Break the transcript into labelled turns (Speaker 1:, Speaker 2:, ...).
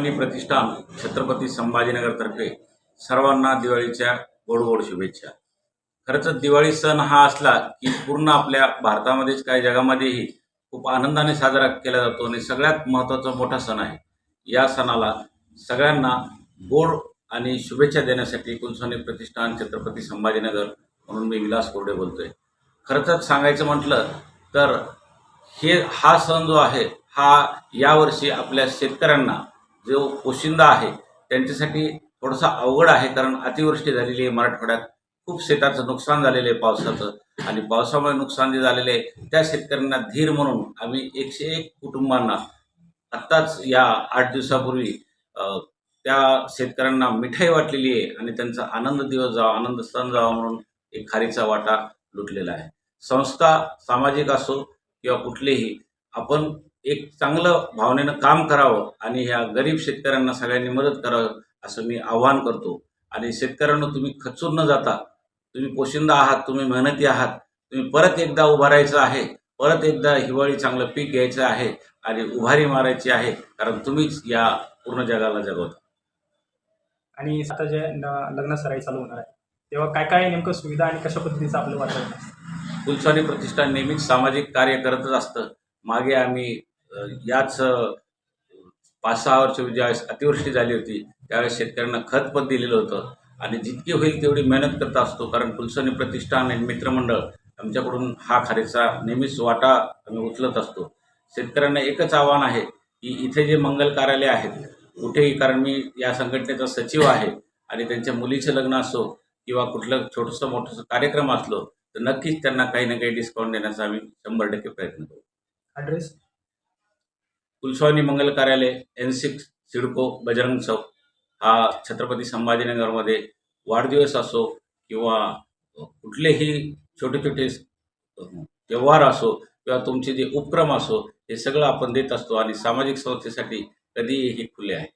Speaker 1: कुलस्वामी प्रतिष्ठान छत्रपती संभाजीनगरतर्फे सर्वांना दिवाळीच्या गोड गोड शुभेच्छा. खरंच दिवाळी सण हा असला की पूर्ण आपल्या भारतामध्येच काय जगामध्येही खूप आनंदाने साजरा केला जातो आणि सगळ्यात महत्त्वाचा मोठा सण आहे. या सणाला सगळ्यांना गोड आणि शुभेच्छा देण्यासाठी कुलस्वामी प्रतिष्ठान छत्रपती संभाजीनगर म्हणून मी विलास कोरडे बोलतोय. खरंच सांगायचं म्हटलं तर हे हा सण जो आहे हा यावर्षी आपल्या शेतकऱ्यांना जो पोशिंदा आहे त्यांच्यासाठी थोडासा अवघड आहे कारण अतिवृष्टी झालेली आहे मराठवाड्यात. खूप शेताचं नुकसान झालेलं आहे पावसाचं आणि पावसामुळे नुकसान जे झालेलं आहे त्या शेतकऱ्यांना धीर म्हणून आम्ही एकशे एक कुटुंबांना आत्ताच या आठ दिवसापूर्वी त्या शेतकऱ्यांना मिठाई वाटलेली आहे आणि त्यांचा आनंद दिवस जावा आनंद सण जावा म्हणून एक खारीचा वाटा लुटलेला आहे. संस्था सामाजिक असो किंवा कुठलेही आपण एक चांगलं भावनेनं काम करावं आणि ह्या गरीब शेतकऱ्यांना सगळ्यांनी मदत करावं असं मी आवाहन करतो. आणि शेतकऱ्यांना तुम्ही खचून न जाता तुम्ही पोशिंदा आहात तुम्ही मेहनती आहात तुम्ही परत एकदा उभा राहायचं आहे परत एकदा हिवाळी चांगलं पीक घ्यायचं आहे आणि उभारी मारायची आहे कारण तुम्हीच या पूर्ण जगाला जगवता.
Speaker 2: आणि आता जे लग्न सराई चालू होणार आहे तेव्हा काय काय नेमकं सुविधा आणि कशा पद्धतीचं आपलं वातावरण आहे?
Speaker 1: कुलस्वारी प्रतिष्ठान नेहमीच सामाजिक कार्य करतच असतं. मागे आम्ही याच पाच सहा वर्ष ज्यावेळेस अतिवृष्टी झाली होती त्यावेळेस शेतकऱ्यांना खत पण दिलेलं होतं. आणि जितकी होईल तेवढी मेहनत करत असतो कारण कुलसनी प्रतिष्ठान आणि मित्रमंडळ आमच्याकडून हा खारीचा नेहमीच वाटा आम्ही उचलत असतो. शेतकऱ्यांना एकच आव्हान आहे की इथे जे मंगल कार्यालय आहेत कुठेही कारण मी या संघटनेचा सचिव आहे आणि त्यांच्या मुलीचं लग्न असो किंवा कुठलं छोटंसं मोठंसं कार्यक्रम असलो तर नक्कीच त्यांना काही ना काही डिस्काउंट देण्याचा आम्ही शंभर टक्के प्रयत्न करू.
Speaker 2: Address
Speaker 1: Kulswami Mangal Karyalay N six CIDCO Bajrang Chowk. हा छत्रपती संभाजीनगरमध्ये वाढदिवस असो किंवा कुठलेही छोटे छोटे व्यवहार असो किंवा तुमचे जे उपक्रम असो हे सगळं आपण देत असतो आणि सामाजिक संस्थेसाठी कधीही हे खुले आहे